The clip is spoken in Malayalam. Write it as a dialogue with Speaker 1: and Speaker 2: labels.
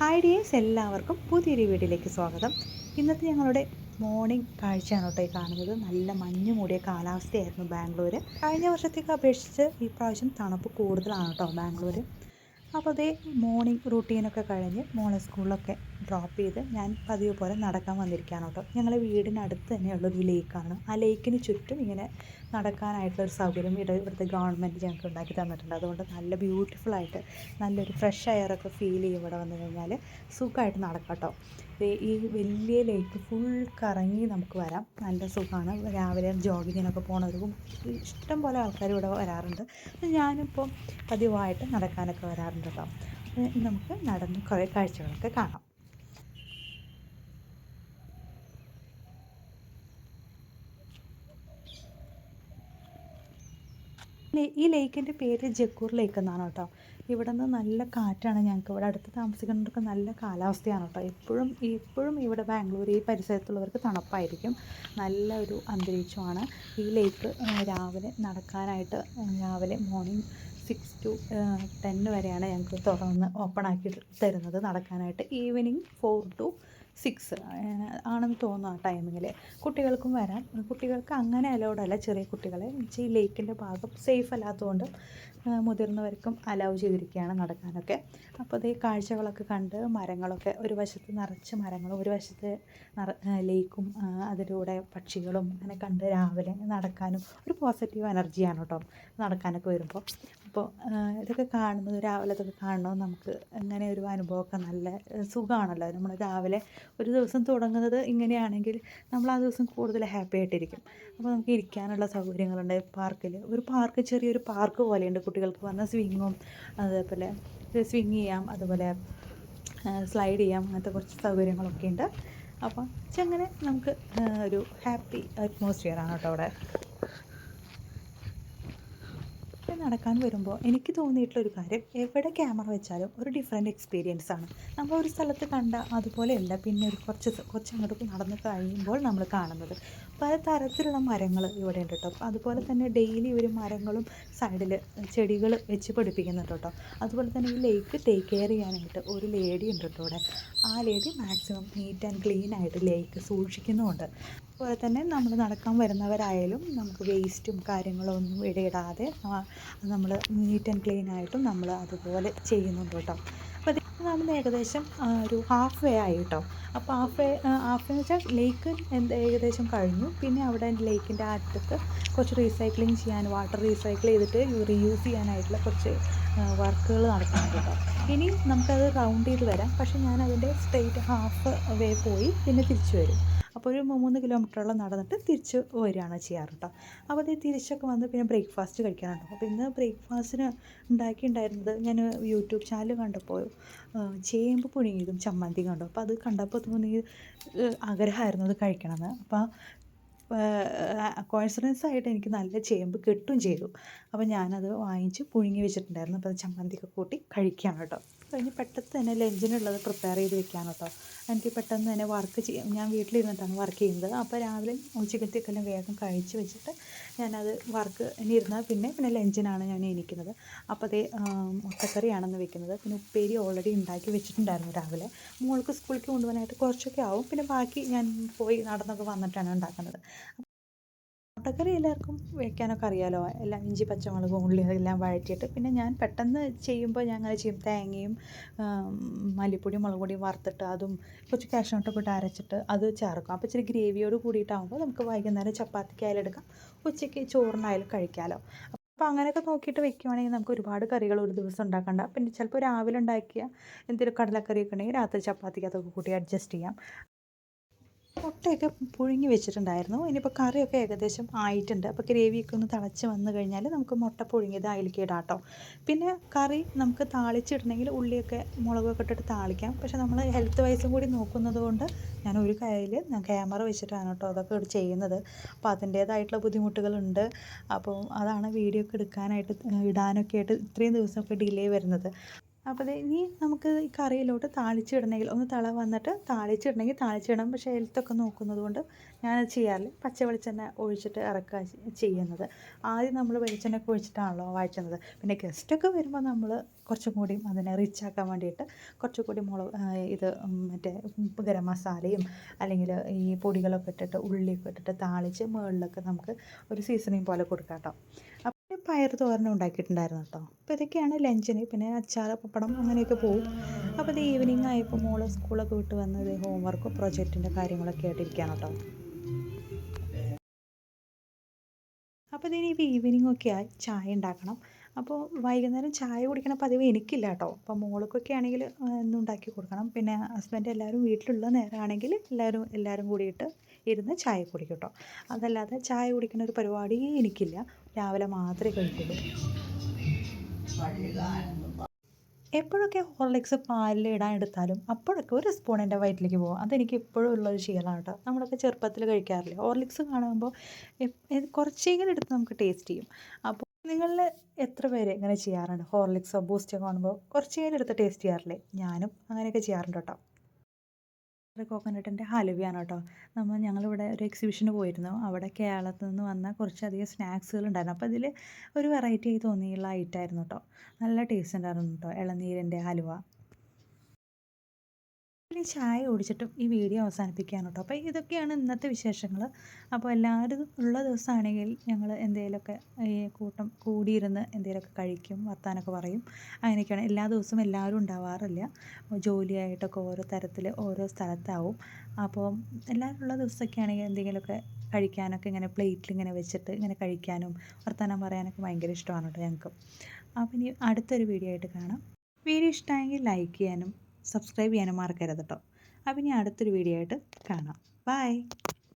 Speaker 1: ഹായ് ഡിയേഴ്സ് എല്ലാവർക്കും പുതിയൊരു വീഡിയോയിലേക്ക് സ്വാഗതം. ഇന്നത്തെ ഞങ്ങളുടെ മോർണിംഗ് കാഴ്ചയാണ് കേട്ടോ ഈ കാണുന്നത്. നല്ല മഞ്ഞ് മൂടിയ കാലാവസ്ഥയായിരുന്നു ബാംഗ്ലൂർ കഴിഞ്ഞ വർഷത്തേക്ക് അപേക്ഷിച്ച് ഈ പ്രാവശ്യം തണുപ്പ് കൂടുതലാണ് കേട്ടോ ബാംഗ്ലൂർ അപ്പോൾ അതേ മോർണിംഗ് റൂട്ടീനൊക്കെ കഴിഞ്ഞ് മോളെ സ്കൂളിലൊക്കെ ഡ്രോപ്പ് ചെയ്ത് ഞാൻ പതിവ് പോലെ നടക്കാൻ വന്നിരിക്കുകയാണ് കേട്ടോ. ഞങ്ങളുടെ വീടിനടുത്ത് തന്നെയുള്ളൊരു ലേക്കാണ്. ആ ലേക്കിന് ചുറ്റും ഇങ്ങനെ നടക്കാനായിട്ടുള്ളൊരു സൗകര്യം ഇവിടെ ഇവിടുത്തെ ഗവൺമെന്റ് ഞങ്ങൾക്ക് ഉണ്ടാക്കി തന്നിട്ടുണ്ട്. അതുകൊണ്ട് നല്ല ബ്യൂട്ടിഫുൾ ആയിട്ട് നല്ലൊരു ഫ്രഷ് എയറൊക്കെ ഫീൽ ചെയ്യും ഇവിടെ വന്നു കഴിഞ്ഞാൽ സുഖമായിട്ട് നടക്കാം കേട്ടോ. ഈ വലിയ ലേക്ക് ഫുൾ കറങ്ങി നമുക്ക് വരാം. നല്ല സുഖമാണ് രാവിലെ ജോഗിങ്ങിനൊക്കെ പോണവർക്കും ഇഷ്ടം പോലെ ആൾക്കാർ ഇവിടെ വരാറുണ്ട്. ഞാനിപ്പോൾ പതിവായിട്ട് നടക്കാനൊക്കെ വരാറുണ്ട് കേട്ടോ. നമുക്ക് നടന്ന് കുറേ കാഴ്ചകളൊക്കെ കാണാം. ഈ ലേക്കിന്റെ പേര് ജക്കൂർ ലേക്ക് എന്നാണ് കേട്ടോ. ഇവിടെ നിന്ന് നല്ല കാറ്റാണ് ഞങ്ങൾക്ക് ഇവിടെ. അടുത്ത് താമസിക്കുന്നവർക്ക് നല്ല കാലാവസ്ഥയാണ് കേട്ടോ. എപ്പോഴും എപ്പോഴും ഇവിടെ ബാംഗ്ലൂർ ഈ പരിസരത്തുള്ളവർക്ക് തണുപ്പായിരിക്കും. നല്ല ഒരു അന്തരീക്ഷമാണ്. ഈ ലേക്ക് രാവിലെ നടക്കാനായിട്ട് രാവിലെ മോർണിംഗ് സിക്സ് ടു ടെൻ വരെയാണ് ഞങ്ങൾക്ക് തുറന്ന് ഓപ്പൺ ആക്കി തരുന്നത് നടക്കാനായിട്ട്. ഈവനിങ് ഫോർ ടു സിക്സ് ആണെന്ന് തോന്നുന്നു ആ ടൈമിങ്ങിൽ കുട്ടികൾക്കും വരാം. കുട്ടികൾക്ക് അങ്ങനെ അലൗഡ് അല്ല ചെറിയ കുട്ടികളെ. ഈ ലേക്കിന്റെ ഭാഗം സേഫ് അല്ലാത്തതുകൊണ്ട് മുതിർന്നവർക്കും അലൗ ചെയ്തിരിക്കുകയാണ് നടക്കാനൊക്കെ. അപ്പോൾ അതേ കാഴ്ചകളൊക്കെ കണ്ട് മരങ്ങളൊക്കെ ഒരു വശത്ത് നിറച്ച് മരങ്ങളും ഒരു വശത്ത് നിറ ലേക്കും അതിലൂടെ പക്ഷികളും അങ്ങനെ കണ്ട് രാവിലെ നടക്കാനും ഒരു പോസിറ്റീവ് എനർജിയാണ് കേട്ടോ നടക്കാനൊക്കെ വരുമ്പോൾ അപ്പോൾ ഇതൊക്കെ കാണുന്നത് രാവിലെ ഇതൊക്കെ കാണുന്നത് നമുക്ക് അങ്ങനെ ഒരു അനുഭവമൊക്കെ നല്ല സുഖമാണല്ലോ. നമ്മൾ രാവിലെ ഒരു ദിവസം തുടങ്ങുന്നത് ഇങ്ങനെയാണെങ്കിൽ നമ്മൾ ആ ദിവസം കൂടുതൽ ഹാപ്പി ആയിട്ടിരിക്കും. അപ്പോൾ നമുക്ക് ഇരിക്കാനുള്ള സൗകര്യങ്ങളുണ്ട്. പാർക്കിൽ ഒരു പാർക്ക് ചെറിയൊരു പാർക്ക് പോലെയുണ്ട്. കുട്ടികൾക്ക് വന്ന സ്വിങ്ങും അതേപോലെ സ്വിങ് ചെയ്യാം അതുപോലെ സ്ലൈഡ് ചെയ്യാം അങ്ങനത്തെ കുറച്ച് സൗകര്യങ്ങളൊക്കെ ഉണ്ട്. അപ്പോൾ അങ്ങനെ നമുക്ക് ഒരു ഹാപ്പി അറ്റ്മോസ്ഫിയർ ആണ് കേട്ടോ അവിടെ. നടക്കാൻ വരുമ്പോൾ എനിക്ക് തോന്നിയിട്ടുള്ളൊരു കാര്യം എവിടെ ക്യാമറ വെച്ചാലും ഒരു ഡിഫറെന്റ് എക്സ്പീരിയൻസ് ആണ്. നമ്മൾ ഒരു സ്ഥലത്ത് കണ്ട അതുപോലെയല്ല പിന്നെ ഒരു കുറച്ച് കുറച്ച് അങ്ങോട്ട് നടന്ന് കഴിയുമ്പോൾ നമ്മൾ കാണുന്നത്. പല തരത്തിലുള്ള മരങ്ങൾ ഇവിടെ ഉണ്ട് കേട്ടോ. അതുപോലെ തന്നെ ഡെയിലി ഒരു മരങ്ങളും സൈഡിൽ ചെടികൾ വെച്ച് പിടിപ്പിക്കുന്നുണ്ട് കേട്ടോ. അതുപോലെ തന്നെ ഈ ലേക്ക് ടേക്ക് കെയർ ചെയ്യാനായിട്ട് ഒരു ലേഡി ഉണ്ട് കേട്ടോ ഇവിടെ. ആ lady maximum neat and clean ആയിട്ട് ലേക്ക് സൂക്ഷിക്കുന്നുമുണ്ട്. അതുപോലെ തന്നെ നമ്മൾ നടക്കാൻ വരുന്നവരായാലും നമുക്ക് വേസ്റ്റും കാര്യങ്ങളും ഒന്നും ഇടയിടാതെ നമ്മൾ നീറ്റ് ആൻഡ് ക്ലീൻ ആയിട്ടും നമ്മൾ അതുപോലെ ചെയ്യുന്നുണ്ട് കേട്ടോ. അപ്പോൾ നമ്മൾ ഏകദേശം ഒരു ഹാഫ് വേ ആയി കേട്ടോ. അപ്പോൾ ഹാഫ് വേ ഹാഫ് വേ എന്ന് വെച്ചാൽ ലേക്ക് എന്ത് ഏകദേശം കഴിഞ്ഞു. പിന്നെ അവിടെ ലേക്കിന്റെ അറ്റത്ത് കുറച്ച് റീസൈക്ലിങ് ചെയ്യാൻ വാട്ടർ റീസൈക്കിൾ ചെയ്തിട്ട് റീയൂസ് ചെയ്യാനായിട്ടുള്ള കുറച്ച് വർക്കുകൾ നടക്കുന്നുണ്ട് കേട്ടോ. ഇനി നമുക്കത് റൗണ്ട് ചെയ്ത് വരാം. പക്ഷേ ഞാൻ അതിന്റെ സ്ട്രെയിറ്റ് ഹാഫ് വേ പോയി പിന്നെ തിരിച്ചു വരും. അപ്പോൾ ഒരു മൂന്ന് കിലോമീറ്ററോളം നടന്നിട്ട് തിരിച്ച് വരികയാണ് ചെയ്യാറ് കേട്ടോ അപ്പോൾ അത് തിരിച്ചൊക്കെ വന്ന് പിന്നെ ബ്രേക്ക്ഫാസ്റ്റ് കഴിക്കാനുണ്ടോ അപ്പോൾ ഇന്ന് ബ്രേക്ക്ഫാസ്റ്റിന് ഉണ്ടാക്കിയിട്ടുണ്ടായിരുന്നത് ഞാൻ യൂട്യൂബ് ചാനൽ കണ്ടപ്പോൾ ചേമ്പ് പുഴുങ്ങിയതും ചമ്മന്തി കണ്ടു. അപ്പോൾ അത് കണ്ടപ്പോൾ തോന്നി ആഗ്രഹമായിരുന്നു അത് കഴിക്കണമെന്ന്. അപ്പോൾ കോൺഫിഡൻസ് ആയിട്ട് എനിക്ക് നല്ല ചേമ്പ് കിട്ടും ചെയ്തു. അപ്പോൾ ഞാനത് വാങ്ങിച്ച് പുഴുങ്ങി വെച്ചിട്ടുണ്ടായിരുന്നു. അപ്പോൾ അത് ചമ്മന്തിയൊക്കെ കൂട്ടി കഴിക്കുകയാണ് കേട്ടോ. കഴിഞ്ഞ് പെട്ടെന്ന് തന്നെ ലഞ്ചിനുള്ളത് പ്രിപ്പയർ ചെയ്ത് വെക്കാൻ കേട്ടോ എനിക്ക് പെട്ടെന്ന് തന്നെ വർക്ക് ചെയ്യാം ഞാൻ വീട്ടിലിരുന്നിട്ടാണ് വർക്ക് ചെയ്യുന്നത്. അപ്പോൾ രാവിലെ ഉച്ചക്കത്തേക്കെല്ലാം വേഗം കഴിച്ച് വെച്ചിട്ട് ഞാനത് വർക്ക് ഇനി ഇരുന്നാൽ പിന്നെ പിന്നെ ലഞ്ചിനാണ് ഞാൻ എനിക്കുന്നത് അപ്പോൾ അതേ മുട്ടക്കറിയാണെന്ന് വെക്കുന്നത്. പിന്നെ ഉപ്പേരി ഓൾറെഡി ഉണ്ടാക്കി വെച്ചിട്ടുണ്ടായിരുന്നു രാവിലെ. മോൾക്ക് സ്കൂളിലേക്ക് കൊണ്ടുപോകാനായിട്ട് കുറച്ചൊക്കെ ആവും. പിന്നെ ബാക്കി ഞാൻ പോയി നടന്നൊക്കെ വന്നിട്ടാണ് ഉണ്ടാക്കുന്നത്. മുട്ടക്കറി എല്ലാവർക്കും വെക്കാനൊക്കെ അറിയാലോ. എല്ലാം ഇഞ്ചി പച്ചമുളകും ഉള്ളി അതെല്ലാം വഴറ്റിയിട്ട് പിന്നെ ഞാൻ പെട്ടെന്ന് ചെയ്യുമ്പോൾ ഞാൻ അങ്ങനെ ചെയ്യും. തേങ്ങയും മല്ലിപ്പൊടിയും മുളക് പൊടിയും വറുത്തിട്ട് അതും കുറച്ച് കാഷ്നട്ടൊക്കെ ഇട്ട് അരച്ചിട്ട് അത് ചേർക്കും. അപ്പോൾ ഇച്ചിരി ഗ്രേവിയോട് കൂടിയിട്ടാകുമ്പോൾ നമുക്ക് വൈകുന്നേരം ചപ്പാത്തിക്കായാലും എടുക്കാം. ഉച്ചയ്ക്ക് ചോറിനായാലും കഴിക്കാമല്ലോ അപ്പോൾ അങ്ങനെയൊക്കെ നോക്കിയിട്ട് വെക്കുവാണെങ്കിൽ നമുക്ക് ഒരുപാട് കറികൾ ഒരു ദിവസം ഉണ്ടാക്കണ്ട. പിന്നെ ചിലപ്പോൾ രാവിലെ ഉണ്ടാക്കിയ എന്തെങ്കിലും കടലക്കറിയൊക്കെ ഉണ്ടെങ്കിൽ രാത്രി ചപ്പാത്തിക്ക് അതൊക്കെ കൂട്ടി അഡ്ജസ്റ്റ് ചെയ്യാം. മുട്ടയൊക്കെ പുഴുങ്ങി വെച്ചിട്ടുണ്ടായിരുന്നു. ഇനിയിപ്പോൾ കറിയൊക്കെ ഏകദേശം ആയിട്ടുണ്ട്. അപ്പോൾ ഗ്രേവിയൊക്കെ ഒന്ന് തിളച്ച് വന്നു കഴിഞ്ഞാൽ നമുക്ക് മുട്ട പുഴുങ്ങിയത് അതിലേക്ക് ഇടാം കേട്ടോ പിന്നെ കറി നമുക്ക് താളിച്ചിടണമെങ്കിൽ ഉള്ളിയൊക്കെ മുളകൊക്കെ ഇട്ടിട്ട് താളിക്കാം. പക്ഷേ നമ്മൾ ഹെൽത്ത് വൈസും കൂടി നോക്കുന്നത് കൊണ്ട് ഞാൻ ഒരു കയ്യിൽ ഞാൻ ക്യാമറ വെച്ചിട്ടാണ് കേട്ടോ അതൊക്കെ ചെയ്യുന്നത്. അപ്പോൾ അതിന്റേതായിട്ടുള്ള ബുദ്ധിമുട്ടുകളുണ്ട്. അപ്പോൾ അതാണ് വീഡിയോ ഒക്കെ എടുക്കാനായിട്ട് ഇടാനൊക്കെ ആയിട്ട് ഇത്രയും ദിവസമൊക്കെ ഡിലേ വരുന്നത്. അപ്പോൾ ഇനി നമുക്ക് ഈ കറിയിലോട്ട് താളിച്ചിടണമെങ്കിൽ ഒന്ന് തള വന്നിട്ട് താളിച്ചിടണമെങ്കിൽ താളിച്ചിടണം. പക്ഷേ ഹെൽത്തൊക്കെ നോക്കുന്നത് കൊണ്ട് ഞാനത് ചെയ്യാറില്ല. പച്ച വെളിച്ചെണ്ണ ഒഴിച്ചിട്ട് ഇറക്കുക ചെയ്യുന്നത്. ആദ്യം നമ്മൾ വെളിച്ചെണ്ണ ഒക്കെ ഒഴിച്ചിട്ടാണല്ലോ വായിക്കുന്നത്. പിന്നെ ഗസ്റ്റൊക്കെ വരുമ്പോൾ നമ്മൾ കുറച്ചും കൂടിയും അതിനെ റിച്ച് ആക്കാൻ വേണ്ടിയിട്ട് കുറച്ചും കൂടി മുളക് ഇത് മറ്റേ ഗരം മസാലയും അല്ലെങ്കിൽ ഈ പൊടികളൊക്കെ ഇട്ടിട്ട് ഉള്ളിയൊക്കെ ഇട്ടിട്ട് താളിച്ച് മുകളിലൊക്കെ നമുക്ക് ഒരു സീസണിങ് പോലെ കൊടുക്കാം കേട്ടോ. പയർ തോരനും ഉണ്ടാക്കിയിട്ടുണ്ടായിരുന്നു കേട്ടോ. അപ്പോൾ ഇതൊക്കെയാണ് ലഞ്ചിന്. പിന്നെ അച്ചാർ പപ്പടം അങ്ങനെയൊക്കെ പോകും അപ്പോൾ ഇത് ഈവനിങ് ആയപ്പോൾ മോൾ സ്കൂളൊക്കെ വിട്ട് വന്നത് ഹോംവർക്കും പ്രൊജക്റ്റിന്റെ കാര്യങ്ങളൊക്കെ ആയിട്ടിരിക്കുകയാണ് കേട്ടോ. അപ്പോൾ ഇതിന് ഇപ്പോൾ ഈവനിങ് ഒക്കെ ആയി ചായ ഉണ്ടാക്കണം. അപ്പോൾ വൈകുന്നേരം ചായ കുടിക്കണ പതിവ് എനിക്കില്ല കേട്ടോ അപ്പോൾ മോൾക്കൊക്കെ ആണെങ്കിൽ എന്നും ഉണ്ടാക്കി കൊടുക്കണം. പിന്നെ ഹസ്ബൻഡ് എല്ലാവരും വീട്ടിലുള്ള നേരമാണെങ്കിൽ എല്ലാവരും എല്ലാവരും കൂടിയിട്ട് ഇരുന്ന് ചായ കുടിക്കും കേട്ടോ അതല്ലാതെ ചായ കുടിക്കുന്ന ഒരു പരിപാടി എനിക്കില്ല. രാവിലെ മാത്രമേ കഴിക്കുള്ളൂ. എപ്പോഴൊക്കെ ഹോർലിക്സ് പാലിൽ ഇടാൻ എടുത്താലും അപ്പോഴൊക്കെ ഒരു സ്പൂൺ എന്റെ വയറ്റിലേക്ക് പോകും. അതെനിക്ക് ഇപ്പോഴും ഉള്ളൊരു ശീലമാണ് കേട്ടോ നമ്മളൊക്കെ ചെറുപ്പത്തിൽ കഴിക്കാറില്ല? ഹോർലിക്സ് കാണുമ്പോൾ കുറച്ചെങ്കിലും എടുത്ത് നമുക്ക് ടേസ്റ്റ് ചെയ്യും. അപ്പോൾ നിങ്ങളിൽ എത്ര പേര് ഇങ്ങനെ ചെയ്യാറുണ്ട്? ഹോർലിക്സോ ബൂസ്റ്റോ കാണുമ്പോൾ കുറച്ചെങ്കിലും എടുത്ത് ടേസ്റ്റ് ചെയ്യാറില്ലേ? ഞാനും അങ്ങനെയൊക്കെ ചെയ്യാറുണ്ട് കേട്ടോ. കോക്കനട്ടിന്റെ ഹലുവയാണ് കേട്ടോ. നമ്മൾ ഞങ്ങളിവിടെ ഒരു എക്സിബിഷന് പോയിരുന്നു. അവിടെ കേരളത്തിൽ നിന്ന് വന്ന കുറച്ചധികം സ്നാക്സുകൾ ഉണ്ടായിരുന്നു. അപ്പോൾ ഇതിൽ ഒരു വെറൈറ്റി ആയി തോന്നിയുള്ള ഐറ്റമായിരുന്നു കേട്ടോ. നല്ല ടേസ്റ്റ് ഉണ്ടായിരുന്നു കേട്ടോ. ഇളനീരിന്റെ ഹലുവ. ഇനി ചായ ഓടിച്ചിട്ടും ഈ വീഡിയോ അവസാനിപ്പിക്കുകയാണ് കേട്ടോ. അപ്പോൾ ഇതൊക്കെയാണ് ഇന്നത്തെ വിശേഷങ്ങൾ. അപ്പോൾ എല്ലാവരും ഉള്ള ദിവസമാണെങ്കിൽ ഞങ്ങൾ എന്തെങ്കിലുമൊക്കെ ഈ കൂട്ടം കൂടിയിരുന്ന് എന്തെങ്കിലുമൊക്കെ കഴിക്കും വർത്താനൊക്കെ പറയും. അങ്ങനെയൊക്കെയാണ് എല്ലാ ദിവസവും എല്ലാവരും ഉണ്ടാവാറില്ല. ജോലിയായിട്ടൊക്കെ ഓരോ തരത്തിൽ ഓരോ സ്ഥലത്താവും. അപ്പോൾ എല്ലാവരും ഉള്ള ദിവസമൊക്കെ ആണെങ്കിൽ എന്തെങ്കിലുമൊക്കെ കഴിക്കാനൊക്കെ ഇങ്ങനെ പ്ലേറ്റിൽ ഇങ്ങനെ വെച്ചിട്ട് ഇങ്ങനെ കഴിക്കാനും വർത്തമാനം പറയാനൊക്കെ ഭയങ്കര ഇഷ്ടമാണ് കേട്ടോ ഞങ്ങൾക്ക്. അപ്പോൾ ഇനി അടുത്തൊരു വീഡിയോ ആയിട്ട് കാണാം. വീഡിയോ ഇഷ്ടമായെങ്കിൽ ലൈക്ക് ചെയ്യാനും സബ്സ്ക്രൈബ് ചെയ്യാനും മറക്കരുത് കേട്ടോ അപ്പം ഇനി അടുത്തൊരു വീഡിയോ ആയിട്ട് കാണാം. ബൈ